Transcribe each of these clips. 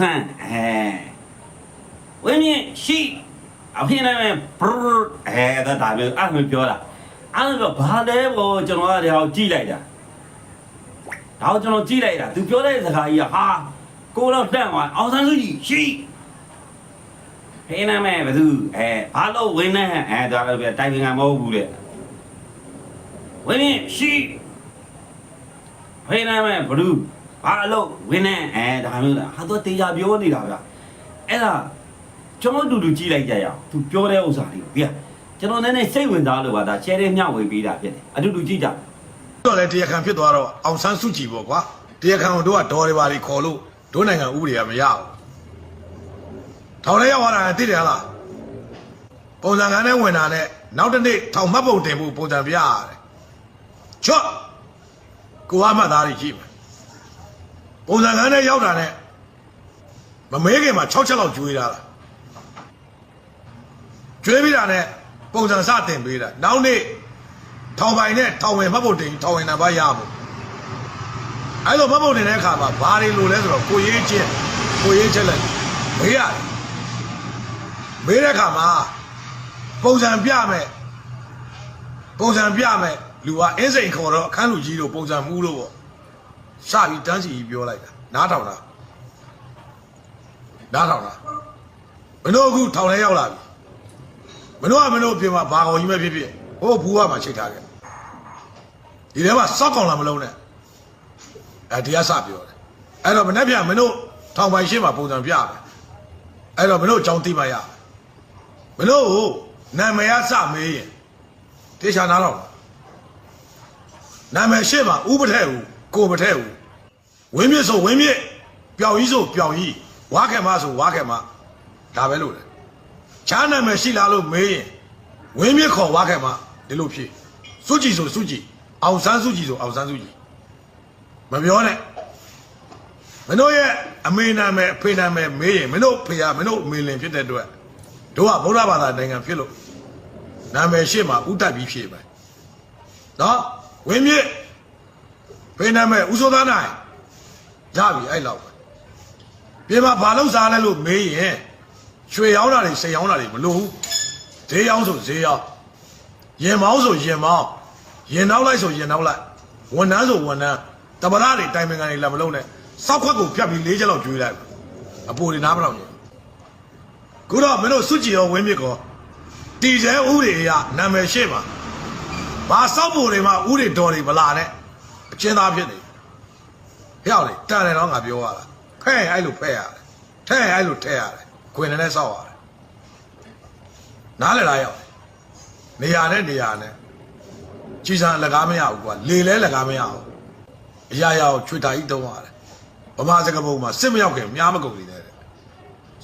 ဆန်းအဲဝင်းမြင့်ရှိအဖေနာမည်ဘရအဲဒါဒါမျိုးအဲ့လိုပြောတာအဲ့လိုဘာလဲဘောကျွန်တော်ကတည်းကကြည့်လိုက်တာဒါကိုကျွန်တော်ကြည့်လိုက်တာသူပြောတဲ့စကားကြီးကဟာကိုတော့တန့်သွားအောင်ဆန်းစုကြည်ရှိဖေနာမည်ဘယ်သူအဲဘာ လို့ဝင်းနေအဲဒါလည်းတိုင်ပင်ကမဟုတ်ဘူးတဲ့ဝင်းမြင့်ရှိဖေနာမည်ဘယ်သူဘာလို့ဝင်းနေအဲဒါမျိုးလားဟာတော့တေချာပြောနေတာဗျအဲ့ဒါကျွန်တော်တူတူကြည့်လိုက်ကြရအောင်သူပြောတဲ့ဥစ္စာလေးကိုပြကျွန်တော်နည်းနည်းစိတ်ဝင်စားလို့ပါဒါချဲတဲ့မျှဝေပေးတာဖြစ်တယ်အတူတူကြည့်ကြတော့လေတရားခံဖြစ်သွားတော့အောင်ဆန်းစုကြည်ပေါ့ကွာတရားခံကိုတို့ကဒေါ်တွေပါတွေခေါ်လို့တို့နိုင်ငံဥပဒေကမရဘူးထောင်ထဲရောက်လာတာသိတယ်ဟလားပုံစံကန်းနဲ့ဝင်တာနဲ့နောက်တစ်နေ့ထောင်မှတ်ပုံတင်ဖို့ပုံစံပြရတယ်ချော့ကိုအမှတ်သားတွေရှိမယ် ပုံစံကန်းနဲ့ရောက်တာနဲ့မမဲခင်မှာ6ချက်လောက်ကျွေးတာလားကျွေးပြီးတာနဲ့ပုံစံစတင်ပေးတာနောက်နေ့ထောင်ပိုင်နဲ့ထောင်ဝင်မှတ်ဖို့တင်ထောင်ဝင်နံပါတ်ရဖို့အဲ့လိုမှတ်ဖို့တင်တဲ့အခါမှာဘာတွေလိုလဲဆိုတော့ကိုရေးချင်းကိုရေးချက်လိုက်မေးရတယ်မေးတဲ့အခါမှာပုံစံပြမယ်ပုံစံပြမယ်လူကအင်းစိန်ခေါ်တော့အခန်းလူကြီးတို့ပုံစံမှုလို့ပေါ့ စပြီးတန်းစီကြီးပြောလိုက်တာနားထောင်တာနားထောင်တာမင်းတို့အခုထောင်ထဲရောက်လာပြီမင်းတို့ကမင်းတို့အပြင်မှာဘာကောင်ကြီးပဲဖြစ်ဖြစ်ဟိုဘူးကမှချိန်ထားခဲ့ဒီထဲမှာစောက်ကောင်လာမလုံးနဲ့အဲဒီကစပြောတယ်အဲ့တော့မနေ့ပြန်မင်းတို့ထောင်ပိုင်ရှင်းမှာပုံစံပြမယ်အဲ့တော့မင်းတို့အကြောင်းသိမှရမင်းတို့ကိုနာမည်ရစမေးရင်တေချာနားတော့နာမည်ရှင်းမှာဥပထဲဦး ကိုပထဲဦးဝင်းမြင့်ဆိုဝင်းမြင့်ပျောင်ကြီးဆိုပျောင်ကြီးဝါခင်မဆိုဝါခင်မဒါပဲလို့လေချားနာမည်ရှိလားလို့မေးရင်ဝင်းမြင့်ခေါ်ဝါခဲ့မှာဒီလိုဖြစ်စုကြည်ဆိုစုကြည်အောင်ဆန်းစုကြည်ဆိုအောင်ဆန်းစုကြည်မပြောနဲ့မင်းတို့ရဲ့အမေနာမယ်အဖေနာမယ်မေးရင်မင်းတို့ဖေရမင်းတို့အမေလင်ဖြစ်တဲ့အတွက်တို့ကဗုဒ္ဓဘာသာနိုင်ငံဖြစ်လို့နာမည်ရှေ့မှာဥတ္တပြီးဖြည့်ပဲနော်ဝင်းမြ င့်ဖေနာမယ်ဥသောသားနိုင်ရပြီအဲ့လောက်ပဲပြင်မှာဘာလို့စားလဲလို့မေးရင်ရွှေရောင်းတာတွေစိန်ရောင်းတာတွေမလို့ဘူးဈေးရောင်းဆိုဈေးရောင်းရင်မောင်းဆိုရင်မောင်းရင်နောက်လိုက်ဆိုရင်နောက်လိုက်ဝန်ထမ်းဆိုဝန်ထမ်းတပရတွေတိုင်ပင်ကန်တွေလည်းမလုံးနဲ့စောက်ခွက်ကိုဖြတ်ပြီး၄ချက်လောက်ကျွေးလိုက်အပိုတွေနားမလောက်ညခုတော့မင်းတို့စွကြည်ရောဝင်းမြစ်ကောတီကျဲဥတွေအရနာမည်ရှိပါဘာစောက်ပိုတွေမှာဥတွေတော်တွေမလာနဲ့ အချင်းသားဖြစ်နေဟျောက်လေတန်တယ်တော့ငါပြောရတာဖဲ့အဲ့လိုဖဲ့ရတယ်ထဲ့အဲ့လိုထဲ့ရတယ်ခွင်နဲ့စောက်ရတယ်နားလည်လားရောက်နေရာနဲ့နေရာနဲ့ကြည်စံလကားမရဘူးကွာလေလဲလကားမရဘူးအရာရာကိုချွေတာကြီးတုံးရတယ်ဗမာစကားပုံမှာစစ်မရောက်ခင်မြားမကုန်နေတယ်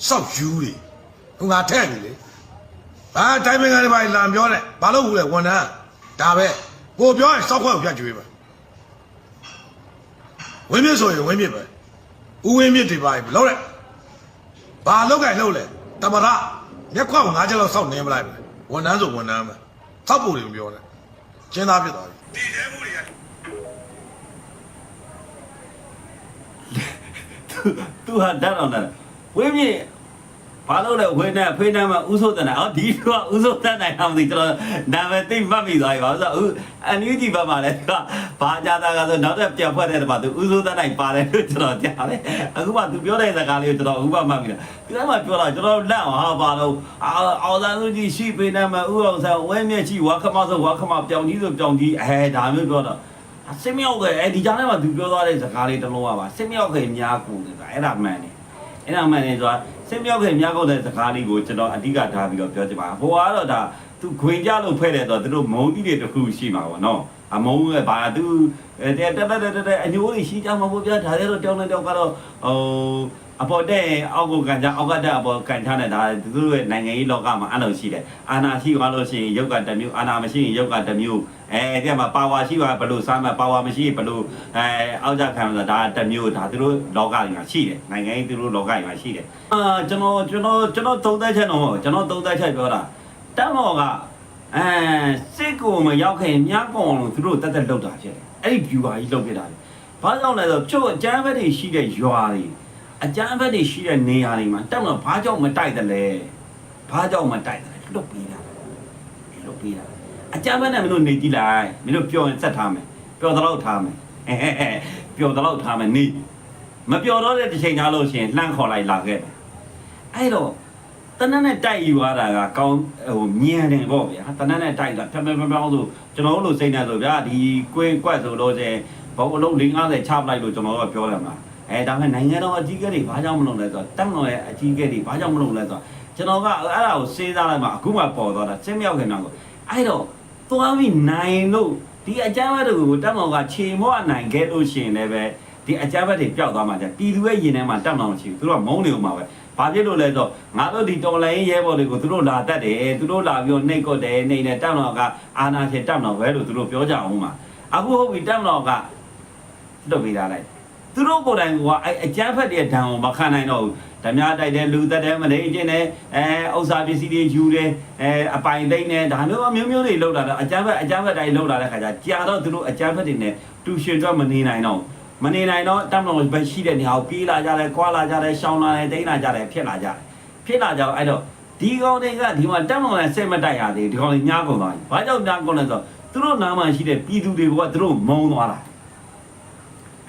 စောက်ယူတွေဟိုငါထဲ့နေလေဘာတိုင်းမင်္ဂလာတွေပါလာပြောတယ်ဘာလို့ဘူးလဲဝန်ထမ်းဒါပဲကိုပြောရင်စောက်ခွက်ကိုပြတ်ကျွေးပဲ ဝင်းမြင့်ဆိုရင်ဝင်းမြင့်ပဲဦးဝင်းမြင့်တွေပါဘလို့လဲဘာလောက်ကင်လို့လဲတမရမျက်ခွက်ကိုငါးချက်လောက်စောက်နေမလိုက်ဘူးဝန်ထမ်းဆိုဝန်ထမ်းပဲစောက်ဖို့တွေမပြောနဲ့ကျင်းသားဖြစ်သွားပြီဒီတဲမှုတွေကသူသူဟာတတ်တော့တယ်ဝင်းမြေ ဘာလို့လဲဝင်းနဲ့ဖေးနဲ့မှဥဆိုးတဲ့အော်ဒီကဥဆိုးတဲ့နိုင်အောင်ဒီကျွန်တော်နာမည်သိမှတ်မိသွားပြီပါဆိုတော့အန်ယူဂျီဘက်မှာလည်းသူကဘာကြတာကဆိုနောက်တဲ့ပြန်ဖွဲ့တဲ့တမှာသူဥဆိုးတဲ့နိုင်ပါတယ်လို့ကျွန်တော်ကြားတယ်အခုမှသူပြောတဲ့စကားလေးကိုကျွန်တော်ဥပမာမှတ်မိတာဒီကမှပြောတော့ကျွန်တော်လက်အောင်ဟာပါတော့အောင်သားစုကြီးရှိဖေးနဲ့မှဥအောင်ဆန်ဝင်းမြေရှိဝါခမဆိုဝါခမပြောင်ကြီးဆိုပြောင်ကြီးအဲဒါမျိုးပြောတော့အစင်မြောက်ခဲ့အဲဒီကြားထဲမှာသူပြောသွားတဲ့စကားလေးတစ်လုံးကပါစင်မြောက်ခဲ့များကုန်တယ်ဆိုတာအဲ့ဒါမှန်တယ်အဲ့ဒါမှန်တယ်ဆိုတာ စင်မြောက်ခဲ့များကုန်တဲ့စကားလေးကိုကျွန်တော်အဓိကထားပြီးတော့ပြောချင်ပါဟိုကတော့ဒါသူခွင်ကြလို့ဖွဲ့တယ်ဆိုတော့သူတို့မုံတိတွေတစ်ခုရှိမှာပေါ့နော်အမုံကဘာသူတက်တက်တက်တက်အညိုးကြီးရှိကြမှာပေါ့ဗျာဒါလည်းတော့တောင်းနေတောင်းကတော့ဟို အပေါ်တဲ့အောက်ကိုကန်ကြအောက်ကတက်အပေါ်ကန်ချတဲ့ဒါသူတို့ရဲ့နိုင်ငံရေးလောကမှာအဲ့လိုရှိတယ်အာနာရှိသွားလို့ရှိရင်ရုပ်ကတစ်မျိုးအာနာမရှိရင်ရုပ်ကတစ်မျိုးအဲဒီမှာပါဝါရှိသွားဘယ်လိုစားမှပါဝါမရှိဘယ်လိုအဲအောက်ကြခံဆိုတာဒါတစ်မျိုးဒါသူတို့လောကတွေမှာရှိတယ်နိုင်ငံရေးသူတို့လောကတွေမှာရှိတယ်အာကျွန်တော်ကျွန်တော်ကျွန်တော်သုံးသက်ချက်တော့ကျွန်တော်သုံးသက်ချက်ပြောတာတက်မော်ကအဲစစ်ကိုမရောက်ခင်မြတ်ကောင်လို့သူတို့တက်တက်လောက်တာဖြစ်တယ်အဲ့ဒီ viewer ကြီးလောက်ဖြစ်တာလေဘာကြောင့်လဲဆိုတော့ကျုပ်အကျမ်းဘက်တွေရှိတဲ့ရွာတွေဟ အကြမ်းဖက်တွေရှိတဲ့နေရာတွေမှာတက်မလို့ဘာကြောင့်မတိုက်တယ်လဲဘာကြောင့်မတိုက်တယ်လဲလွတ်ပေးတာလွတ်ပေးတာအကြမ်းဖက်နဲ့မင်းတို့နေကြည့်လိုက်မင်းတို့ပျော်ရင်စက်ထားမယ်ပျော်တော့ထားမယ်ဟဲ့ဟဲ့ဟဲ့ပျော်တော့ထားမယ်နေမပျော်တော့တဲ့တစ်ချိန်သားလို့ရှိရင်လှမ်းခေါ်လိုက်လာခဲ့တယ်အဲ့တော့တနက်နဲ့တိုက်ယူရတာကကောင်းဟိုမြင်တယ်ပေါ့ဗျာတနက်နဲ့တိုက်တာဖြတ်ဖြတ်ဖြတ်ဖြတ်ဆိုကျွန်တော်တို့လိုစိတ်နဲ့ဆိုဗျာဒီကွင်းကွက်ဆိုတော့ကျဘောအလုံး50ချပလိုက်လို့ကျွန်တော်တို့ကပြောတယ်မှာ အဲဒါပေမဲ့နိုင်ငံတော်အကြီးအကဲတွေဘာကြောင့်မလုပ်လဲဆိုတော့တက်မတော်ရဲ့အကြီးအကဲတွေဘာကြောင့်မလုပ်လဲဆိုတော့ကျွန်တော်ကအဲ့ဒါကိုစေးစားလိုက်မှအခုမှပေါ်သွားတာစင်မြောက်ခင်တော့အဲ့တော့သွားပြီးနိုင်လို့ဒီအကြမ်းဖက်တွေကိုတက်မတော်ကခြေမော့နိုင်ခဲ့လို့ရှိရင်လည်းပဲဒီအကြမ်းဖက်တွေပျောက်သွားမှကြပြည်သူရဲ့ရင်ထဲမှာတက်မတော်မရှိဘူးသူတို့ကမုန်းနေဦးမှာပဲဘာဖြစ်လို့လဲဆိုတော့ငါတို့ဒီတော်လိုင်းရဲဘော်တွေကိုသူတို့လာတတ်တယ်သူတို့လာပြီးတော့နှိတ်ကွက်တယ်နှိမ့်တယ်တက်မတော်ကအာနာရှင်တက်မတော်ပဲလို့သူတို့ပြောကြအောင်မှာအခုဟုတ်ပြီတက်မတော်ကလွတ်ပေးထားလိုက် သူတို့ကိုယ်တိုင်ကအဲအကြမ်းဖက်တဲ့ဒဏ်ကိုမခံနိုင်တော့ဘူးဓမြတိုက်တဲ့လူသက်တဲ့မလေးချင်းနဲ့အဲဥစ္စာပစ္စည်းတွေယူတယ်အဲအပိုင်သိမ့်နဲ့ဒါမျိုးအမျိုးမျိုးတွေလောက်လာတော့အကြမ်းဖက်အကြမ်းဖက်တိုင်းလောက်လာတဲ့ခါကျကြာတော့သူတို့အကြမ်းဖက်တွေနဲ့တူရှင်တော့မနေနိုင်တော့မနေနိုင်တော့တမ်တော်ပဲရှိတဲ့နေရာကိုပြေးလာကြတယ်ခွာလာကြတယ်ရှောင်းလာတယ်တိန်းလာကြတယ်ဖြစ်လာကြတယ်ဖြစ်လာကြတော့အဲ့တော့ဒီကောင်တွေကဒီမှာတမ်တော်နဲ့ဆက်မတိုက်ရသေးဒီကောင်တွေညားကုန်သွားပြီဘာကြောင့်ညားကုန်လဲဆိုတော့သူတို့နားမှာရှိတဲ့ပြည်သူတွေကသူတို့မုံသွားတာ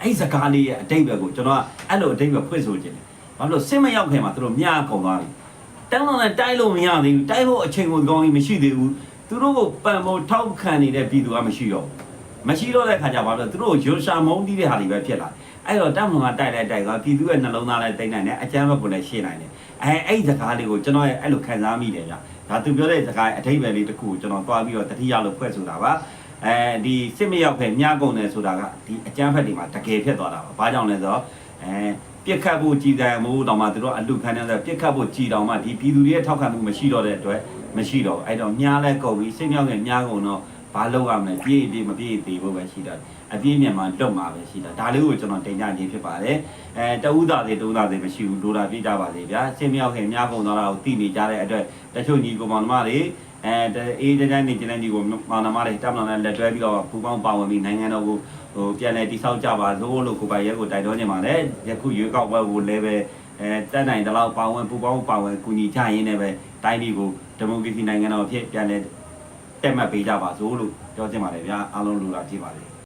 အဲ့ဒီစကားလေးရဲ့အတိတ်ပဲကိုကျွန်တော်ကအဲ့လိုအတိတ်ပဲဖွင့်ဆိုခြင်းတယ်။ဘာလို့စစ်မရောက်ခင်မှာသူတို့မြားကုန်သွားပြီ။တောင်းတော့လည်းတိုက်လို့မရသေးဘူး။တိုက်ဖို့အချိန်ကိုကောင်းကြီးမရှိသေးဘူး။သူတို့ကိုပံဖို့ထောက်ခံနေတဲ့ပြည်သူကမရှိတော့ဘူး။မရှိတော့တဲ့ခါကျဘာလို့လဲသူတို့ကိုရုရှာမုန်းတီးတဲ့ဟာတွေပဲဖြစ်လာ။အဲ့တော့တောင်းတော့ကတိုက်လိုက်တိုက်ကပြည်သူရဲ့နှလုံးသားလည်းတိတ်နိုင်တယ်အကြမ်းဘက်ကိုလည်းရှင်းနိုင်တယ်။အဲအဲ့ဒီစကားလေးကိုကျွန်တော်ရဲ့အဲ့လိုခံစားမိတယ်ဗျ။ဒါသူပြောတဲ့စကားအတိတ်ပဲလေးတစ်ခုကိုကျွန်တော်တွားပြီးတော့တတိယလို့ဖွဲ့ဆိုတာပါ။ အဲဒီစစ်မရောက်ခဲ့မြားကုန်တယ်ဆိုတာကဒီအကျန်းဖက်တွေမှာတကယ်ဖြစ်သွားတာပါ။ဘာကြောင့်လဲဆိုတော့အဲပြစ်ခတ်ဖို့ကြည်တယ်မို့တော့မှသူတို့အလူခံနေတယ်ပြစ်ခတ်ဖို့ကြည်တောင်မှဒီပြည်သူတွေရဲ့ထောက်ခံမှုမရှိတော့တဲ့အတွက်မရှိတော့ဘူးအဲ့တော့မြားလဲကုန်ပြီးစစ်မြောက်ခဲ့မြားကုန်တော့ဘာလုပ်ရမလဲပြေးပြေးမပြေးသေးဘူးပဲရှိတာအပြေးမြန်မာလွတ်မှာပဲရှိတာဒါလေးကိုကျွန်တော်တင်ကြခြင်းဖြစ်ပါတယ်အဲတဦးသားသေးတဦးသားသေးမရှိဘူးလိုတာပြေးကြပါစေဗျာစစ်မြောက်ခဲ့မြားကုန်တော့တာကိုသိနေကြတဲ့အတွက်တချို့ညီကောင်မောင်နှမတွေ အဲအေးတန်းနေကျန်းနေကိုမောင်နှမတွေတပ်မတော်နဲ့လက်တွဲပြီးတော့ပူပေါင်းပါဝင်ပြီးနိုင်ငံတော်ကိုဟိုပြန်လည်တိဆောက်ကြပါလို့လို့ကိုပိုင်ရဲကိုတိုက်တွန်းနေပါတယ်ယခုရွေးကောက်ပွဲကိုလည်းပဲအဲတက်နိုင်တဲ့လောက်ပါဝင်ပူပေါင်းပါဝင်ကူညီကြရင်းနဲ့ပဲတိုင်းပြည်ကိုဒီမိုကရေစီနိုင်ငံတော်ဖြစ်ပြန်လည်တက်မှတ်ပေးကြပါစို့လို့ပြောချင်ပါတယ်ဗျာအားလုံးလူလာကြည့်ပါလေ